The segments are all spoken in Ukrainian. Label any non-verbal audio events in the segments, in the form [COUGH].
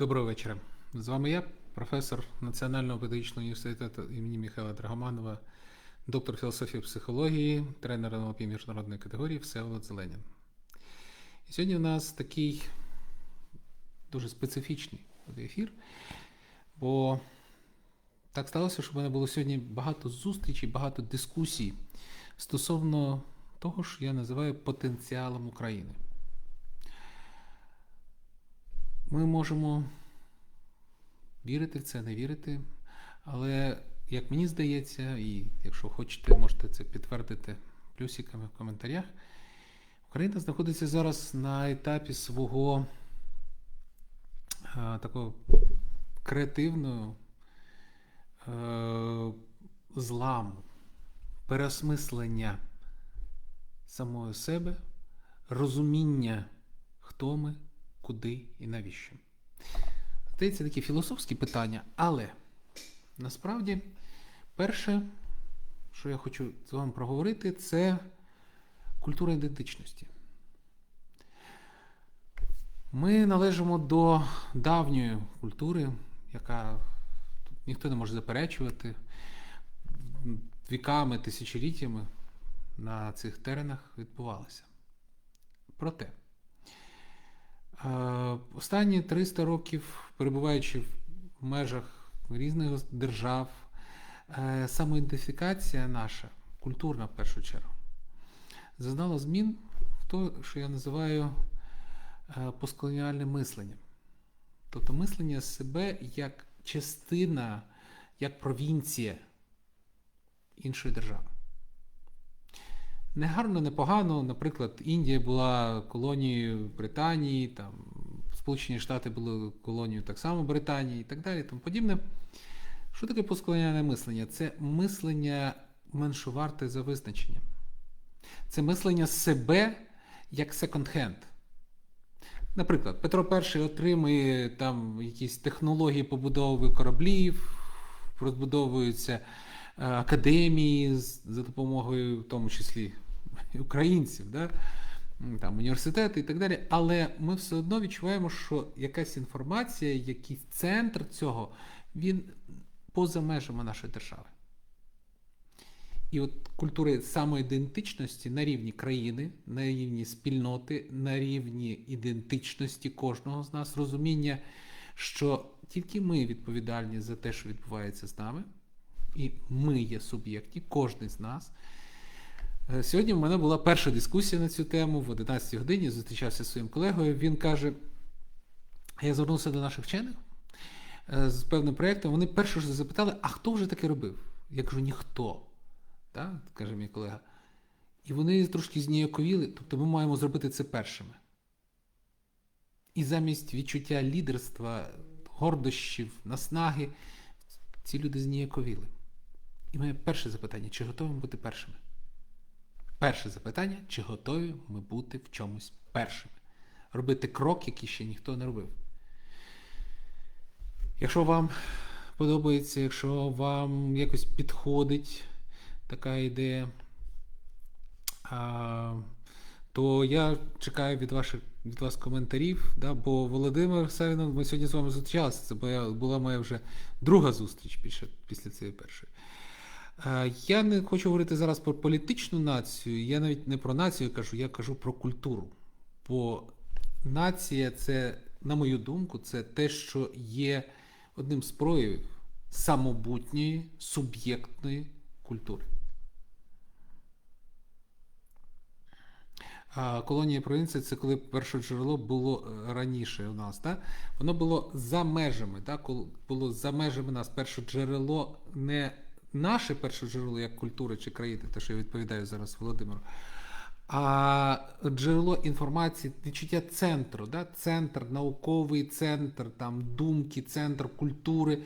Доброго вечора. З вами я, професор Національного педагогічного університету імені Михайла Драгоманова, доктор філософії психології, тренер НЛП міжнародної категорії Всеволод Зеленін. І сьогодні у нас такий дуже специфічний ефір, бо так сталося, що в мене було сьогодні багато зустрічей, багато дискусій стосовно того, що я називаю потенціалом України. Ми можемо вірити в це, не вірити, але як мені здається, і якщо хочете, можете це підтвердити плюсиками в коментарях. Україна знаходиться зараз на етапі свого а, такого креативного е, зламу, переосмислення самого себе, розуміння, хто ми, куди і навіщо. Здається, такі філософські питання, але насправді перше, що я хочу з вами проговорити, це культура ідентичності. Ми належимо до давньої культури, яка тут ніхто не може заперечувати. Віками, тисячоліттями на цих теренах відбувалося. Проте, останні 300 років, перебуваючи в межах різних держав, е, самоідентифікація наша, культурна в першу чергу, зазнала змін в те, що я називаю е, постколоніальним мисленням. Тобто мислення себе як частина, як провінція іншої держави. Не гарно, не погано. Наприклад, Індія була колонією Британії, там Сполучені Штати були колонією так само Британії і так далі. Тому подібне. Що таке постколоніальне мислення? Це мислення меншоварте за визначенням. Це мислення себе як секонд-хенд. Наприклад, Петро І отримує там якісь технології побудови кораблів, розбудовуються академії за допомогою, в тому числі [LAUGHS] українців, да? Там, університети і так далі. Але ми все одно відчуваємо, що якась інформація, якийсь центр цього, він поза межами нашої держави. І от культури самоідентичності на рівні країни, на рівні спільноти, на рівні ідентичності кожного з нас, розуміння, що тільки ми відповідальні за те, що відбувається з нами, і ми є суб'єктні, кожен з нас. Е, Сьогодні в мене була перша дискусія на цю тему в 11 годині. Зустрічався зі своїм колегою. Він каже: я звернувся до наших вчених е, з певним проєктом. Вони перше ж запитали, а хто вже таке робив? Я кажу, ніхто. Так? каже мій колега. І вони трошки зніяковіли, тобто ми маємо зробити це першими. І замість відчуття лідерства, гордощів, наснаги, ці люди зніяковіли. І моє перше запитання: чи готові ми бути першими? Перше запитання, чи готові ми бути в чомусь першими? Робити крок, який ще ніхто не робив. Якщо вам подобається, якщо вам якось підходить така ідея, то я чекаю від ваших від вас коментарів. Да, бо Володимир Савінов, ми сьогодні з вами зустрічалися. Це була моя вже друга зустріч після, після цієї першої. Е, Я не хочу говорити зараз про політичну націю, я навіть не про націю кажу, я кажу про культуру. Бо нація це, на мою думку, це те, що є одним з проявів самобутньої суб'єктної культури. Колонія провінції це коли перше джерело було е, раніше у нас. Так? Воно було за межами, так? було за межами нас. Перше джерело не наше перше джерело як культури чи країни, те, що я відповідаю зараз Володимиру, а джерело інформації, відчуття центру, да? центр, науковий центр, там, думки, центр культури.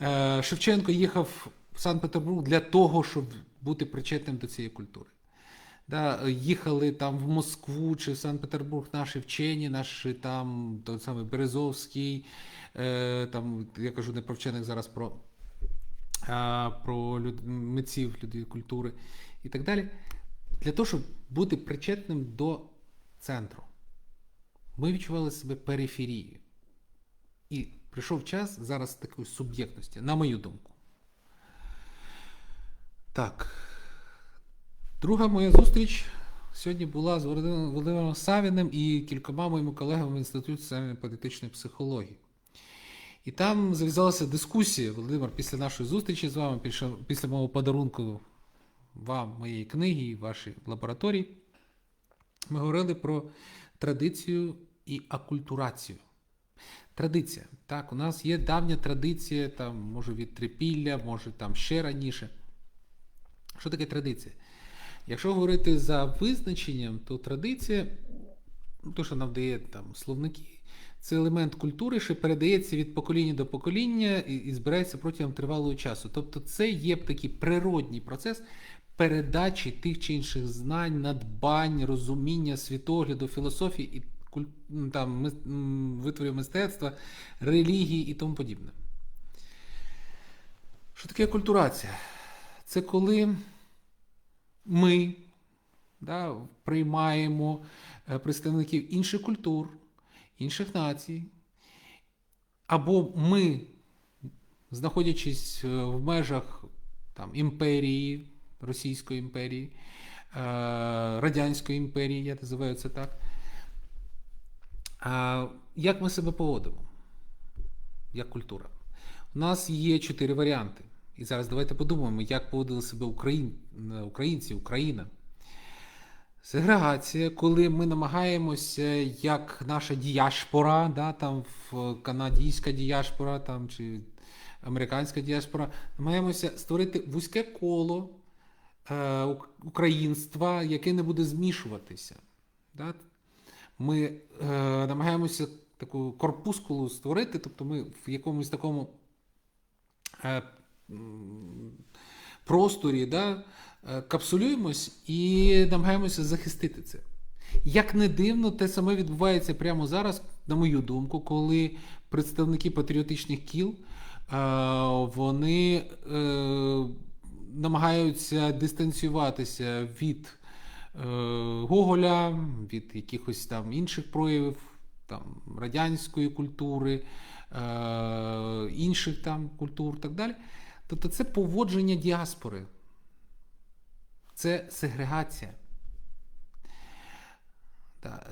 Е, Шевченко їхав в Санкт-Петербург для того, щоб бути причетним до цієї культури. Да, їхали там в Москву чи в Санкт-Петербург наші вчені, наші там той самий Березовський, е, там, я кажу не про вчених зараз про, про люд, митців людей культури і так далі. Для того, щоб бути причетним до центру. Ми відчували себе периферією. І прийшов час зараз такої суб'єктності, на мою думку. Так. Друга моя зустріч сьогодні була з Володимиром Савіним і кількома моїми колегами в Інституті соціально-політичної психології. І там зав'язалася дискусія, Володимир, після нашої зустрічі з вами, після, після мого подарунку вам, моєї книги і вашій лабораторії. Ми говорили про традицію і акультурацію. Традиція. Так, у нас є давня традиція, там, може від трипілля, може там ще раніше. Що таке традиція? Якщо говорити за визначенням, то традиція, ну, то, що нам дає там словники, це елемент культури, що передається від покоління до покоління і, і збирається протягом тривалого часу. Тобто це є такий природній процес передачі тих чи інших знань, надбань, розуміння, світогляду, філософії і ну, там, витворів мистецтва, релігії і тому подібне. Що таке культурація? Це коли ми да, приймаємо е, представників інших культур, інших націй, або ми, знаходячись е, в межах там, імперії, Російської імперії, е, Радянської імперії, я називаю це так. Як ми себе поводимо? Як культура? У нас є чотири варіанти. І зараз давайте подумаємо, як поводили себе україн... українці, Україна. Сегрегація, коли ми намагаємося, як наша діяшпора, да, там в канадійська діяшпора там, чи американська діаспора, намагаємося створити вузьке коло е, українства, яке не буде змішуватися. Да? Ми е, намагаємося таку корпускулу створити, тобто ми в якомусь такому е, просторі да, капсулюємось і намагаємося захистити це. Як не дивно, те саме відбувається прямо зараз, на мою думку, коли представники патріотичних кіл е, вони е, намагаються дистанціюватися від е, Гоголя, від якихось там інших проявів там, радянської культури, е, інших там культур так далі. Тобто це поводження діаспори, це сегрегація.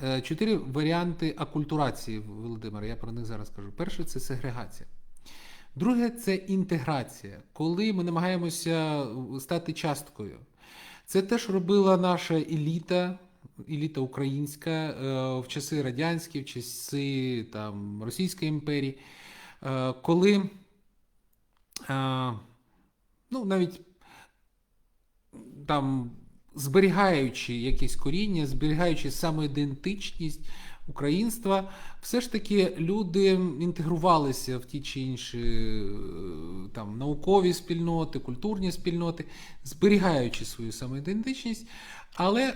Е, Чотири варіанти акультурації, Володимир, я про них зараз кажу. Перше це сегрегація. Друге це інтеграція, коли ми намагаємося стати часткою. Це те, робила наша еліта, еліта українська е, в часи радянські, в часи там, Російської імперії, е, коли ну, навіть там зберігаючи якесь коріння, зберігаючи самоідентичність українства, все ж таки люди інтегрувалися в ті чи інші е, там, наукові спільноти, культурні спільноти, зберігаючи свою самоідентичність, але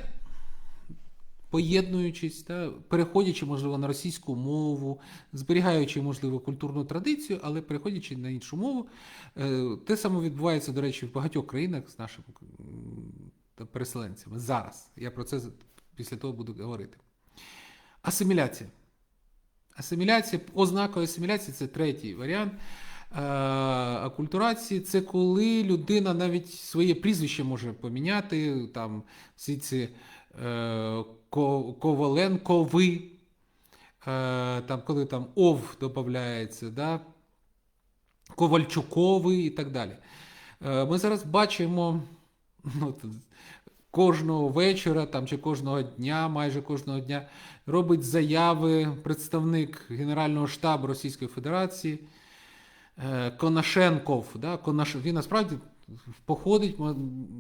поєднуючись, та, переходячи, можливо, на російську мову, зберігаючи, можливо, культурну традицію, але переходячи на іншу мову. Е, Те саме відбувається, до речі, в багатьох країнах з нашими переселенцями. Зараз. Я про це після того буду говорити. Асиміляція. Асиміляція, ознакою асиміляції це третій варіант. Е, Акультурації це коли людина навіть своє прізвище може поміняти, там всі ці е, Коваленкови, е, там, коли там ов додається, да? Ковальчукови і так далі. Е, Ми зараз бачимо ну, кожного вечора там, чи кожного дня, майже кожного дня, робить заяви представник Генерального штабу Російської Федерації е, Конашенков. Да? Конаш... Він насправді походить,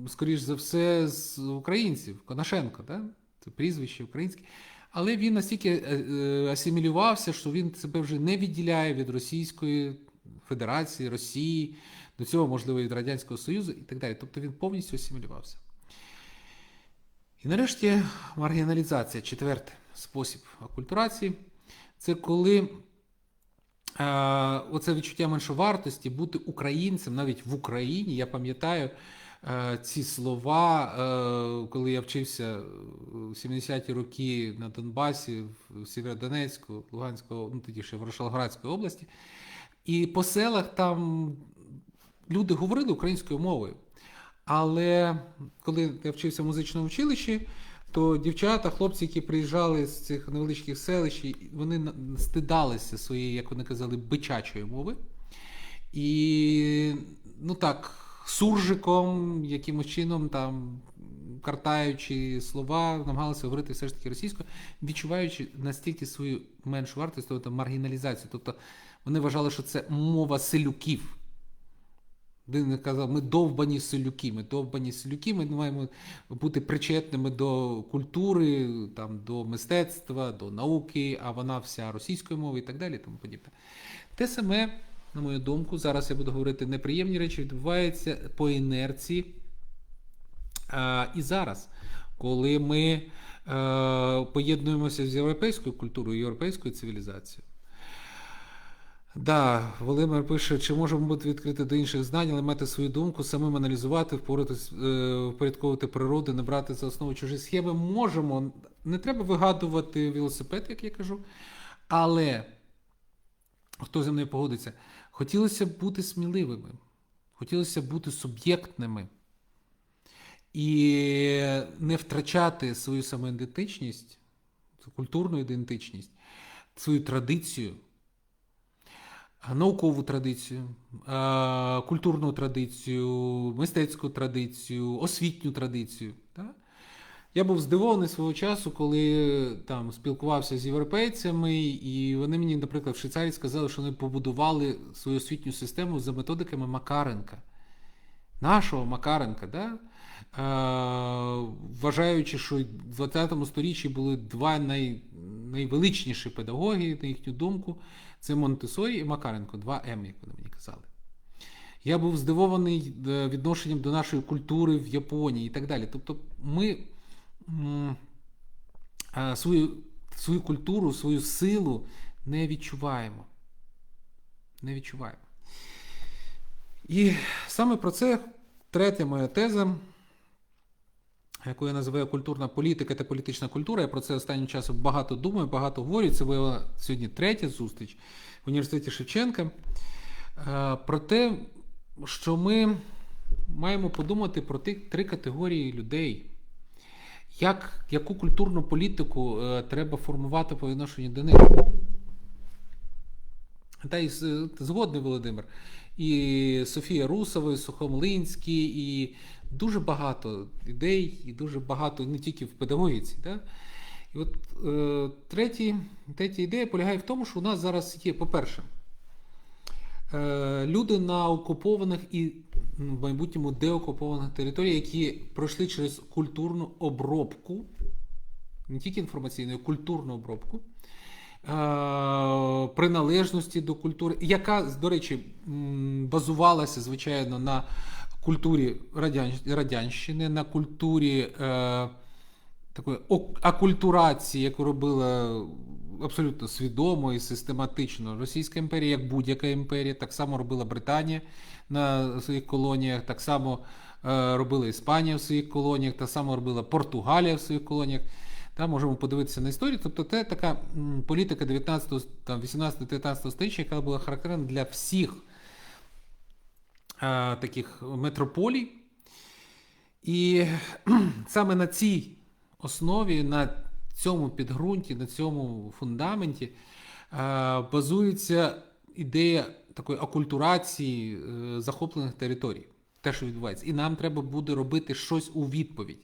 скоріш за все, з українців. Конашенко, да? Це прізвище українське. Але він настільки е, е, асимілювався, що він себе вже не відділяє від Російської Федерації, Росії, до цього, можливо, від Радянського Союзу і так далі. Тобто він повністю асимілювався. І нарешті маргіналізація, четвертий спосіб акультурації. Це коли е, оце відчуття меншовартості, бути українцем навіть в Україні. Я пам'ятаю, ці слова, е, коли я вчився в 70-ті роки на Донбасі, в Сєвєродонецьку, Луганського, ну тоді ще в Рошалградській області. І по селах там люди говорили українською мовою. Але коли я вчився в музичному училищі, то дівчата, хлопці, які приїжджали з цих невеличких селищ, вони стидалися своєї, як вони казали, бичачої мови. І ну так, суржиком, якимось чином там картаючи слова, намагалися говорити все ж таки російською, відчуваючи настільки свою меншу вартість, тобто маргіналізацію. Тобто вони вважали, що це мова селюків. Він казав, ми довбані селюки, ми довбані селюки, ми маємо бути причетними до культури, там, до мистецтва, до науки, а вона вся російською мовою і так далі. Тому подібне. Те саме, на мою думку, зараз я буду говорити неприємні речі, відбувається по інерції. А, і зараз, коли ми е, поєднуємося з європейською культурою, європейською цивілізацією. Да, Володимир пише, чи можемо бути відкриті до інших знань, але мати свою думку, самим аналізувати, е, впорядковувати природу, не брати за основу чужі схеми. Можемо. Не треба вигадувати велосипед, як я кажу. Але хто зі мною погодиться, хотілося б бути сміливими, хотілося б бути суб'єктними і не втрачати свою самоідентичність, культурну ідентичність, свою традицію наукову традицію, культурну традицію, мистецьку традицію, освітню традицію. Я був здивований свого часу, коли там спілкувався з європейцями, і вони мені, наприклад, в Швейцарії сказали, що вони побудували свою освітню систему за методиками Макаренка. Нашого Макаренка, да? е, вважаючи, що в 20 сторіччі були два най, найвеличніші педагоги, на їхню думку, це Монтесорі і Макаренко, два М, як вони мені казали. Я був здивований е, відношенням до нашої культури в Японії і так далі. Тобто ми свою, свою культуру, свою силу не відчуваємо. Не відчуваємо. І саме про це третя моя теза, яку я називаю культурна політика та політична культура. Я про це останнім часом багато думаю, багато говорю. Це була сьогодні третя зустріч в університеті Шевченка. Е, Про те, що ми маємо подумати про ті три категорії людей. Як, Яку культурну політику е, треба формувати по відношенню до них? Та й згодний Володимир. І Софія Русова, і Сухомлинський, і дуже багато ідей, і дуже багато не тільки в педагогіці. Да? І от е, третій, третя ідея полягає в тому, що у нас зараз є, по-перше, люди на окупованих і в майбутньому деокупованих територіях, які пройшли через культурну обробку, не тільки інформаційну, а культурну обробку. е, Приналежності до культури, яка, до речі, базувалася, звичайно, на культурі радянщини, на культурі е, такої акультурації, яку робила абсолютно свідомо і систематично Російська імперія, як будь-яка імперія, так само робила Британія на своїх колоніях, так само е, робила Іспанія в своїх колоніях, так само робила Португалія в своїх колоніях. Там можемо подивитися на історію. Тобто це така політика 19, там, 18-19 століття, яка була характерна для всіх е, таких метрополій. І саме на цій основі, на цьому підґрунті, на цьому фундаменті е, базується ідея такої окультурації е, захоплених територій, те, що відбувається. І нам треба буде робити щось у відповідь.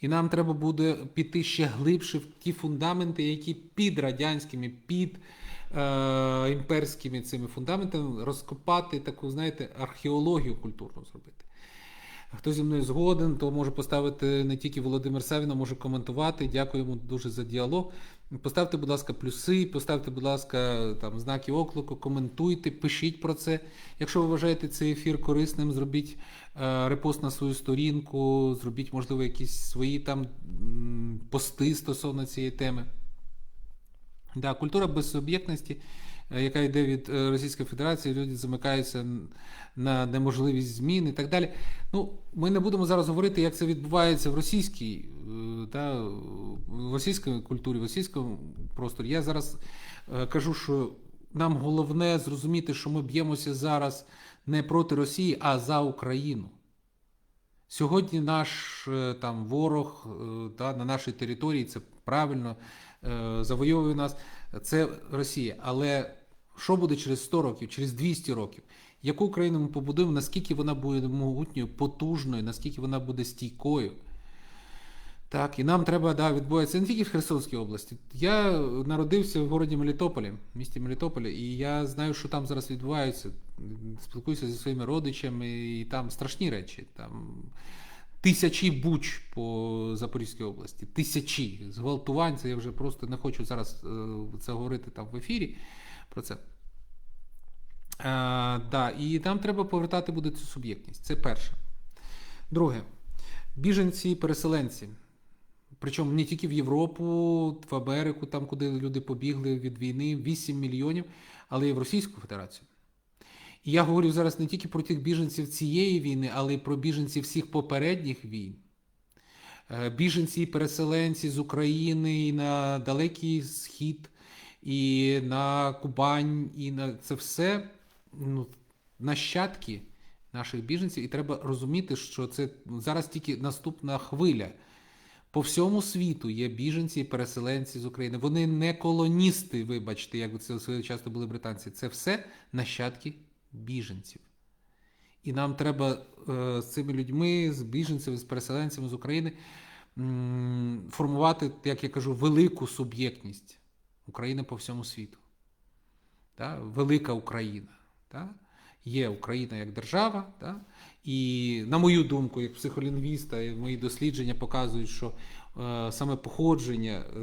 І нам треба буде піти ще глибше в ті фундаменти, які під радянськими, під е, імперськими цими фундаментами розкопати таку, знаєте, археологію культурну зробити. Хто зі мною згоден, то може поставити не тільки Володимир Савін, а може коментувати. Дякую йому дуже за діалог. Поставте, будь ласка, плюси, поставте, будь ласка, там знаки оклику, коментуйте, пишіть про це. Якщо ви вважаєте цей ефір корисним, зробіть е, репост на свою сторінку, зробіть, можливо, якісь свої там пости стосовно цієї теми. Да, культура безсуб'єктності, яка йде від е, Російської Федерації, люди замикаються на неможливість змін і так далі. Ну, ми не будемо зараз говорити, як це відбувається в російській, е, та, в російській культурі, в російському просторі. Я зараз е, кажу, що нам головне зрозуміти, що ми б'ємося зараз не проти Росії, а за Україну. Сьогодні наш е, там ворог е, та, на нашій території, це правильно, е, завойовує нас, це Росія. Але що буде через 100 років, через 200 років? Яку Україну ми побудуємо, наскільки вона буде могутньою, потужною, наскільки вона буде стійкою? Так, і нам треба да, відбуватися не тільки в Херсонській області. Я народився в городі Мелітополі, в місті Мелітополі, і я знаю, що там зараз відбувається. Спілкуюся зі своїми родичами, і там страшні речі. Там тисячі буч по Запорізькій області. Тисячі зґвалтувань. Це я вже просто не хочу зараз е, це говорити там в ефірі про це. А, да, і нам треба повертати буде цю суб'єктність. Це перше. Друге, біженці, переселенці. Причому не тільки в Європу, в Америку, там, куди люди побігли від війни, 8 мільйонів, але і в Російську Федерацію. І я говорю зараз не тільки про тих біженців цієї війни, але й про біженців всіх попередніх війн. Е, Біженці і переселенці з України і на Далекий Схід, і на Кубань, і на це все ну, нащадки наших біженців. І треба розуміти, що це зараз тільки наступна хвиля. По всьому світу є біженці і переселенці з України. Вони не колоністи, вибачте, як це часто були британці. Це все нащадки біженців. І нам треба е, з цими людьми, з біженцями, з переселенцями з України формувати, як я кажу, велику суб'єктність України по всьому світу. Та? Велика Україна. Та? Є Україна як держава, та? і, на мою думку, як психолінгвіста, і мої дослідження показують, що е, саме походження е,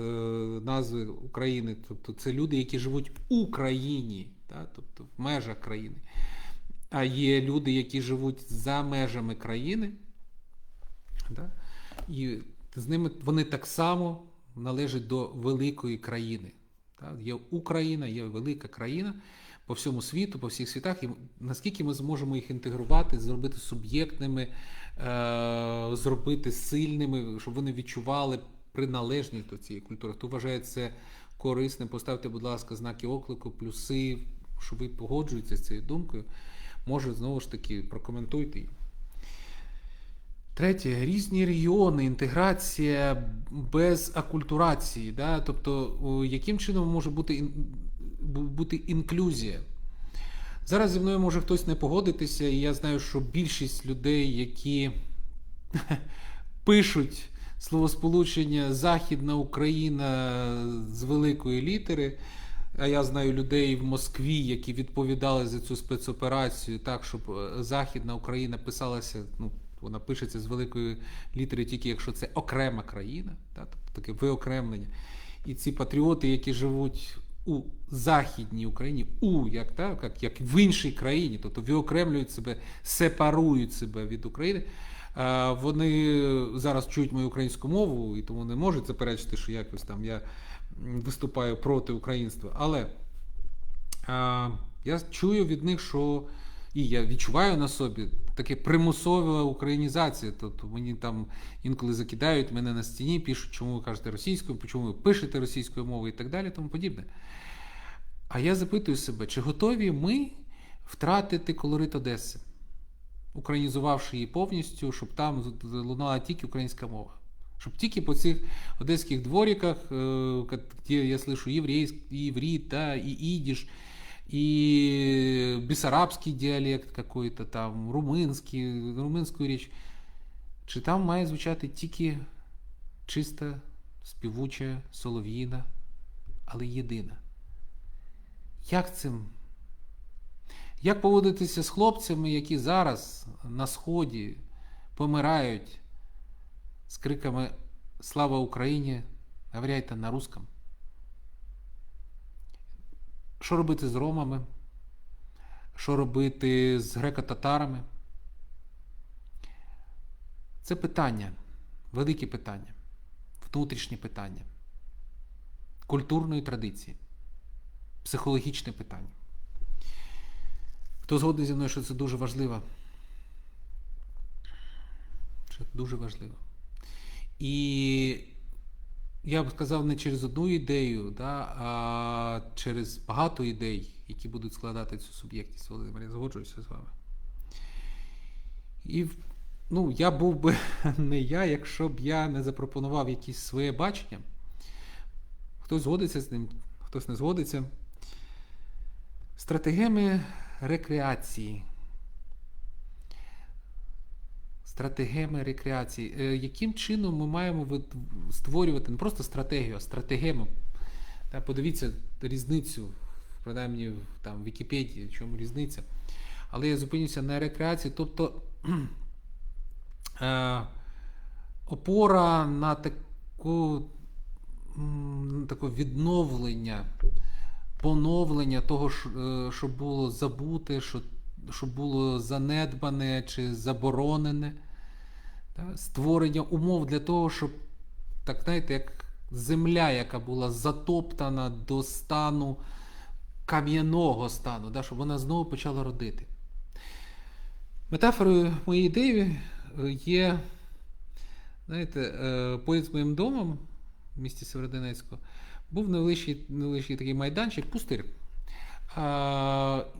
назви України, тобто це люди, які живуть в Україні, та? тобто в межах країни. А є люди, які живуть за межами країни, да? і з ними вони так само належать до великої країни. Є Україна, є велика країна по всьому світу, по всіх світах, і наскільки ми зможемо їх інтегрувати, зробити суб'єктними, е- зробити сильними, щоб вони відчували приналежність до цієї культури. Хто вважає це корисним, поставте, будь ласка, знаки оклику, плюси, що ви погоджуєтеся з цією думкою. Може, знову ж таки, прокоментуйте її. Третє, різні регіони, інтеграція без акультурації. Да? Тобто, яким чином може бути, бути інклюзія? Зараз зі мною може хтось не погодитися, і я знаю, що більшість людей, які [LAUGHS] пишуть словосполучення Західна Україна з великої літери. А я знаю людей в Москві, які відповідали за цю спецоперацію так, щоб е, Західна Україна писалася, ну, вона пишеться з великої літери, тільки якщо це окрема країна, так, тобто таке виокремлення. І ці патріоти, які живуть у Західній Україні, у як, так, як, як в іншій країні, тобто виокремлюють себе, сепарують себе від України. Вони зараз чують мою українську мову і тому не можуть заперечити, що якось там я виступаю проти українства. Але я чую від них, що і я відчуваю на собі таке примусова українізація. Тобто мені там інколи закидають мене на стіні, пишуть, чому ви кажете російською, чому ви пишете російською мовою і так далі, тому подібне. А я запитую себе, чи готові ми втратити колорит Одеси, українізувавши її повністю, щоб там лунала тільки українська мова? Щоб тільки по цих одеських двориках, э, ка- где я слышу еврейский, иврит, да, и идиш, и бессарабский диалект какой-то там, румынский, румынську річ. Чи там має звучати тільки чиста, співуча, солов'їна, але єдина? Як цим? Як поводитися з хлопцями, які зараз на Сході помирають з криками Слава Україні! Говоряйте на русском. Що робити з ромами? Що робити з греко-татарами? Це питання, велике питання, внутрішнє питання. культурної традиції, психологічне питання. Хто згоден зі мною, що це дуже важливо? Що це дуже важливо. І я б сказав не через одну ідею, да, а через багато ідей, які будуть складати цю суб'єктність, Володимир, я згоджуюся з вами. І ну, я був би [LAUGHS] не я, якщо б я не запропонував якісь своє бачення. Хтось згодиться з ним, хтось не згодиться. Стратегеми рекреації. Стратегеми рекреації. Е, Яким чином ми маємо створювати не просто стратегію, а стратегему? Подивіться різницю, принаймні там, в Вікіпедії, в чому різниця. Але я зупинюся на рекреації, тобто [CLEARS THROAT] е, опора на таку, м, таке відновлення, поновлення того, е, що було забуте, що, що було занедбане чи заборонене. Та, Створення умов для того, щоб, так знаєте, як земля, яка була затоптана до стану кам'яного стану, да, щоб вона знову почала родити. Метафорою моєї ідеї е, є, знаєте, е, поряд з моїм домом в місті Северодонецьку був невеличкий, невеличкий такий майданчик, пустир.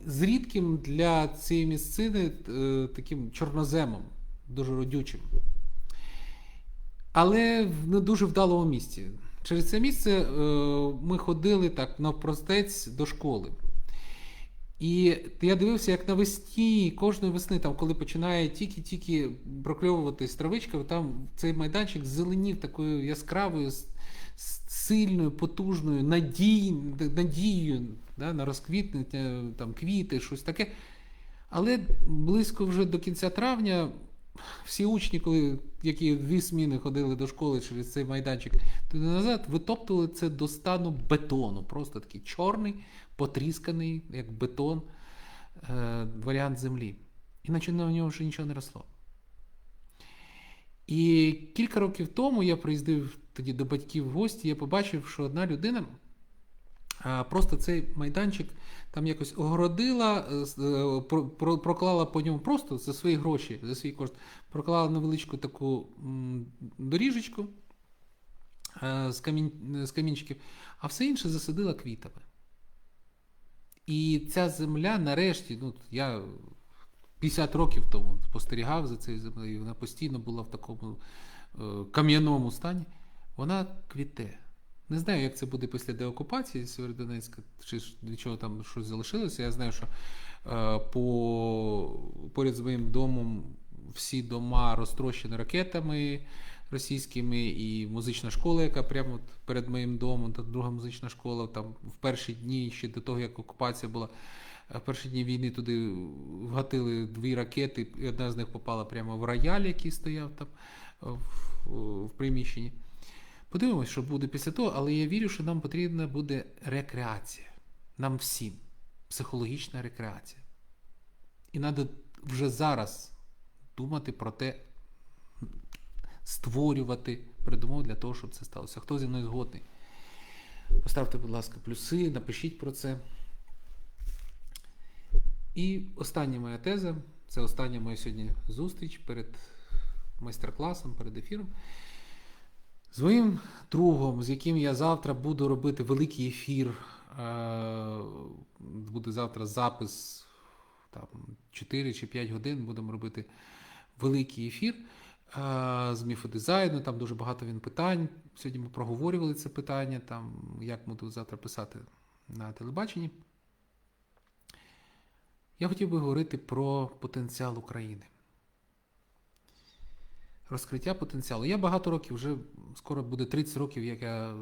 З рідким для цієї місцини е, таким чорноземом, дуже родючим. Але в не дуже вдалому місці. Через це місце е, ми ходили так навпростець до школи. І я дивився, як навесні, кожної весни, там, коли починає тільки-тільки прокльовуватись травичка, там цей майданчик зеленів такою яскравою, сильною, потужною надій, надією да, на розквітнення, там, квіти, щось таке. Але близько вже до кінця травня всі учні, коли, які дві зміни ходили до школи через цей майданчик туди назад, витоптували це до стану бетону. Просто такий чорний, потрісканий, як бетон, е, варіант землі. Іначе на нього вже нічого не росло. І кілька років тому я приїздив тоді до батьків в гості, я побачив, що одна людина просто цей майданчик там якось огородила, е, е, про- про- проклала по ньому просто за свої гроші, за свій кошт, проклала невеличку таку доріжечку е, з, камінь, з камінчиків, а все інше засадила квітами. І ця земля нарешті, ну, я 50 років тому спостерігав за цією землею, вона постійно була в такому кам'яному стані, вона квіте. Не знаю, як це буде після деокупації Сєвєродонецька, чи для чого там щось залишилося. Я знаю, що е, по, поряд з моїм домом всі дома розтрощені ракетами російськими, і музична школа, яка прямо перед моїм домом, та друга музична школа, там в перші дні, ще до того, як окупація була, е, в перші дні війни туди вгатили дві ракети, і одна з них попала прямо в рояль, який стояв там е, в, в приміщенні. Подивимось, що буде після того, але я вірю, що нам потрібна буде рекреація. Нам всім. Психологічна рекреація. І треба вже зараз думати про те, створювати передумови для того, щоб це сталося. Хто зі мною згодний? Поставте, будь ласка, плюси, напишіть про це. І остання моя теза це остання моя сьогодні зустріч перед майстер-класом, перед ефіром. З моїм другом, з яким я завтра буду робити великий ефір. е, Буде завтра запис там, 4 чи 5 годин. Будемо робити великий ефір е, з міфодизайну. Там дуже багато він питань. Сьогодні ми проговорювали це питання, там, як буду завтра писати на телебаченні. Я хотів би говорити про потенціал України розкриття потенціалу. Я багато років, вже скоро буде 30 років, як я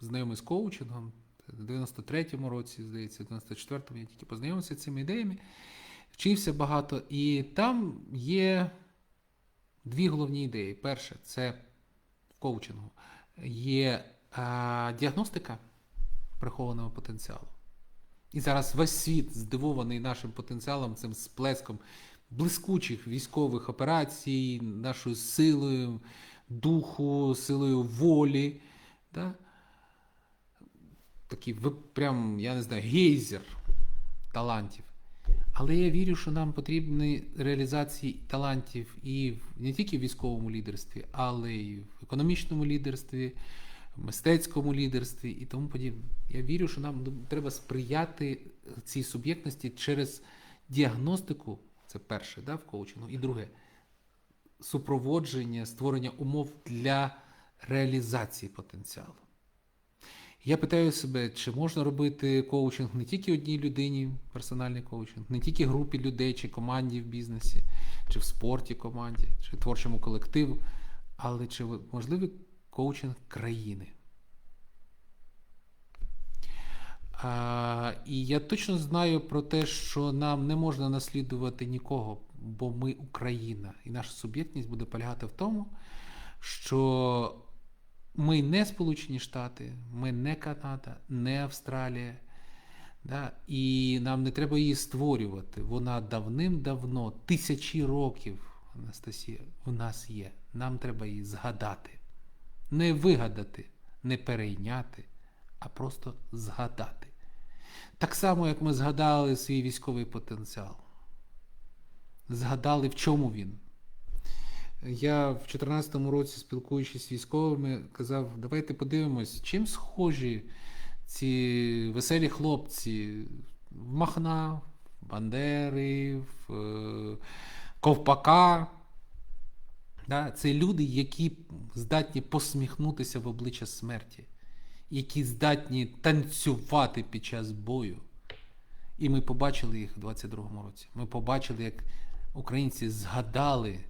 знайомий з коучингом. В 93-му році, здається, в 94-му я тільки познайомився з цими ідеями, вчився багато. І там є дві головні ідеї. Перше, це в коучингу є а, діагностика прихованого потенціалу. І зараз весь світ здивований нашим потенціалом, цим сплеском блискучих військових операцій, нашою силою духу, силою волі. Да? такий прям, я не знаю, гейзер талантів. Але я вірю, що нам потрібні реалізації талантів і не тільки в військовому лідерстві, але й в економічному лідерстві, в мистецькому лідерстві і тому подібне. Я вірю, що нам ну, треба сприяти цій суб'єктності через діагностику. Це перше, да, в коучингу, і друге супроводження, створення умов для реалізації потенціалу. Я питаю себе, чи можна робити коучинг не тільки одній людині, персональний коучинг, не тільки групі людей, чи команді в бізнесі, чи в спорті команді, чи творчому колективу, але чи можливий коучинг країни. А, і я точно знаю про те, що нам не можна наслідувати нікого, бо ми Україна, і наша суб'єктність буде полягати в тому, що ми не Сполучені Штати, ми не Канада, не Австралія. Да? І нам не треба її створювати. Вона давним-давно, тисячі років, Анастасія, в нас є. Нам треба її згадати. Не вигадати, не перейняти, а просто згадати. Так само, як ми згадали свій військовий потенціал. Згадали, в чому він. Я в 2014 році, спілкуючись з військовими, казав, давайте подивимось, чим схожі ці веселі хлопці в Махна, в Бандери, в е, Ковпака. Це люди, які здатні посміхнутися в обличчя смерті, які здатні танцювати під час бою. І ми побачили їх у 22-му році. Ми побачили, як українці згадали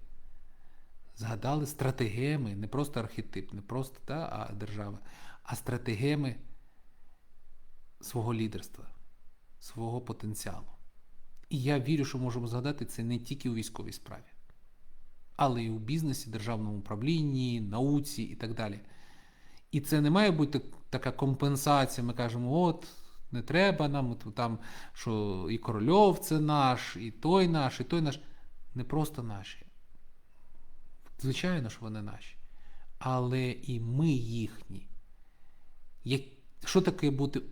згадали стратегеми, не просто архетип, не просто та, а держава, а стратегеми свого лідерства, свого потенціалу. І я вірю, що можемо згадати це не тільки у військовій справі, але й у бізнесі, державному управлінні, науці і так далі. І це не має бути така компенсація. Ми кажемо, от. Не треба нам, от там, що і Корольов це наш, і той наш, і той наш. Не просто наші. Звичайно, що вони наші. Але і ми їхні. Як, що таке бути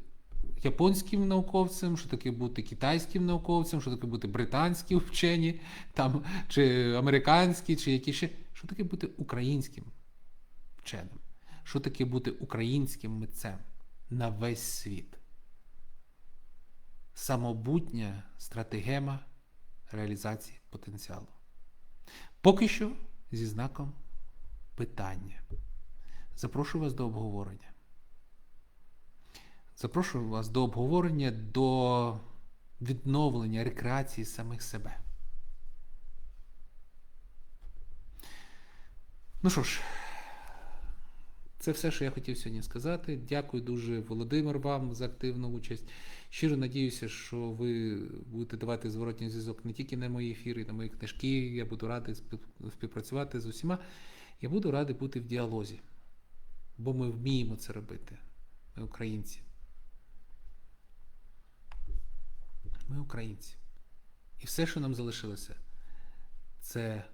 японським науковцем, що таке бути китайським науковцем, що таке бути британським вчені, там, чи американські, чи які ще. Що таке бути українським вченим? Що таке бути українським митцем на весь світ? Самобутня стратегема реалізації потенціалу. Поки що зі знаком питання. Запрошую вас до обговорення. Запрошую вас до обговорення, до відновлення рекреації самих себе. Ну що ж, це все, що я хотів сьогодні сказати. Дякую дуже, Володимир, вам за активну участь. Щиро надіюся, що ви будете давати зворотній зв'язок не тільки на мої ефіри, на мої книжки. Я буду радий співпрацювати з усіма. Я буду радий бути в діалозі, бо ми вміємо це робити. Ми українці. Ми українці. І все, що нам залишилося, це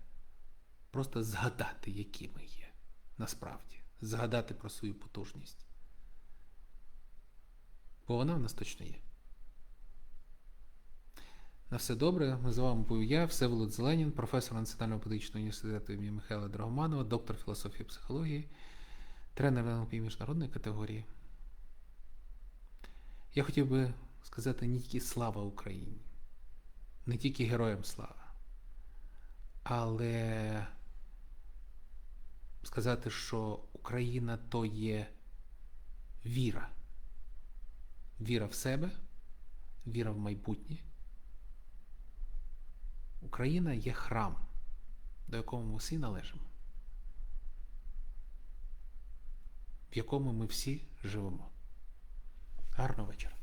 просто згадати, які ми є насправді. Згадати про свою потужність. Бо вона в нас точно є. На все добре. Ми з вами був я, Всеволод Зеленін, професор Національного педагогічного університету імені Михайла Драгоманова, доктор філософії і психології, тренер НЛП міжнародної категорії. Я хотів би сказати не тільки слава Україні, не тільки героям слава, але сказати, що Україна то є віра. Віра в себе, віра в майбутнє. Україна є храм, до якого ми всі належимо, в якому ми всі живемо. Гарного вечора.